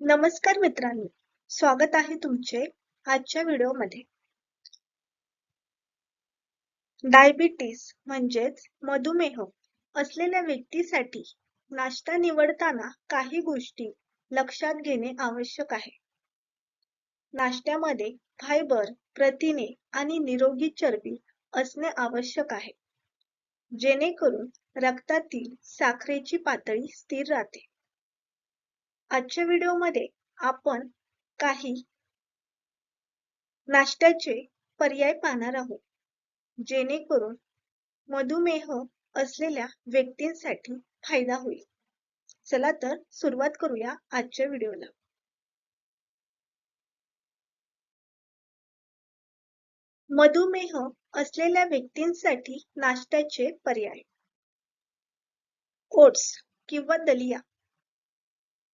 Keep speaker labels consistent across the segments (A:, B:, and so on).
A: नमस्कार मित्रांनो स्वागत आहे तुमचे आजच्या व्हिडिओमध्ये. डायबिटीस म्हणजेच मधुमेह असलेल्या व्यक्तीसाठी नाश्ता निवडताना काही गोष्टी लक्षात घेणे आवश्यक आहे. नाश्त्यामध्ये फायबर प्रथिने आणि निरोगी चरबी असणे आवश्यक आहे. जेणेकरून रक्तातील साखरेची पातळी स्थिर राहते. आजच्या व्हिडिओमध्ये आपण काही नाश्त्याचे पर्याय पाहणार आहोत जेणेकरून मधुमेह असलेल्या व्यक्तींसाठी फायदा होईल. चला तर सुरुवात करूया आजच्या व्हिडिओला. मधुमेह असलेल्या व्यक्तींसाठी नाश्त्याचे पर्याय. ओट्स किंवा दलिया.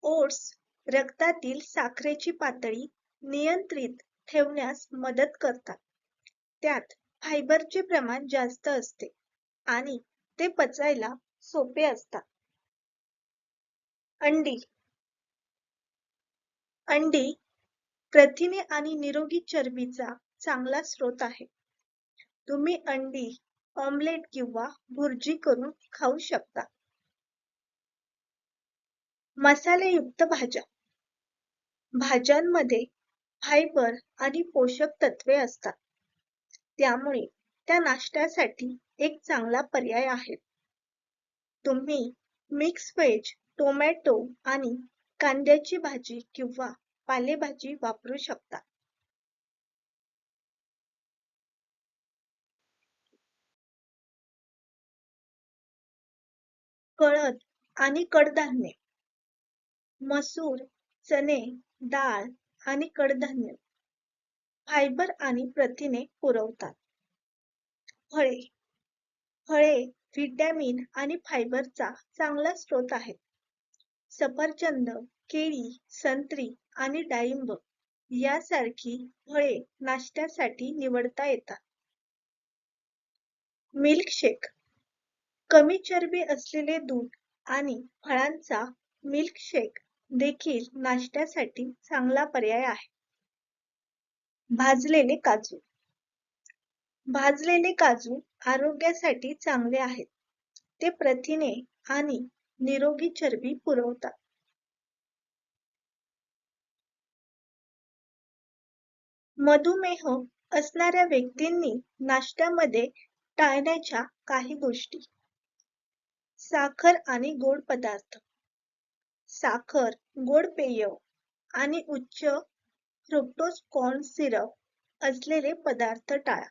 A: ओट्स रक्तातील साखरेची पातळी नियंत्रित ठेवण्यास मदत करतात. त्यात फायबरचे प्रमाण जास्त असते आणि ते पचायला सोपे असतात. अंडी. अंडी प्रथिने आणि निरोगी चरबीचा चांगला स्रोत आहे. तुम्ही अंडी ऑमलेट किंवा भुर्जी करून खाऊ शकता. मसालेयुक्त भाज्या. भाज्यांमध्ये फायबर आणि पोषक तत्वे असतात. त्यामुळे त्या नाश्त्यासाठी एक चांगला पर्याय आहे. तुम्ही मिक्स व्हेज टोमॅटो आणि कांद्याची भाजी किंवा पालेभाजी वापरू शकता. कळद आणि कडधान्ये. मसूर चणे डाळ आणि कडधान्य. फायबर आणि प्रथिने पुरवतात. फळे. फळे व्हिटॅमिन आणि फायबरचा चांगला स्रोत आहेत. सफरचंद केळी संत्री आणि डाळिंब यासारखी फळे नाश्त्यासाठी निवडता येतात. मिल्कशेक. कमी चरबी असलेले दूध आणि फळांचा मिल्कशेक देखील नाश्त्यासाठी चांगला पर्याय आहे. भाजलेले काजू. भाजलेले काजू आरोग्यासाठी चांगले आहेत. ते प्रथिने आणि निरोगी चरबी पुरवतात. मधुमेह असणाऱ्या व्यक्तींनी नाश्त्यामध्ये टाळण्याच्या काही गोष्टी. साखर आणि गोड पदार्थ. साखर गोड पेय आणि उच्च फ्रुक्टोज कॉर्न सिरप असलेले पदार्थ टाळा.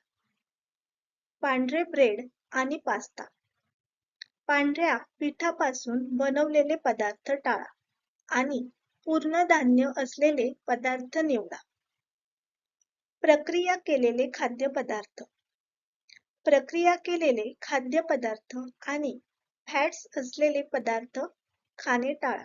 A: पांढरे ब्रेड आणि पास्ता पांढऱ्या पिठापासून बनवलेले पदार्थ टाळा आणि पूर्णधान्य असलेले पदार्थ निवडा. प्रक्रिया केलेले खाद्यपदार्थ. प्रक्रिया केलेले खाद्यपदार्थ आणि फॅट्स असलेले पदार्थ खाणे टाळा.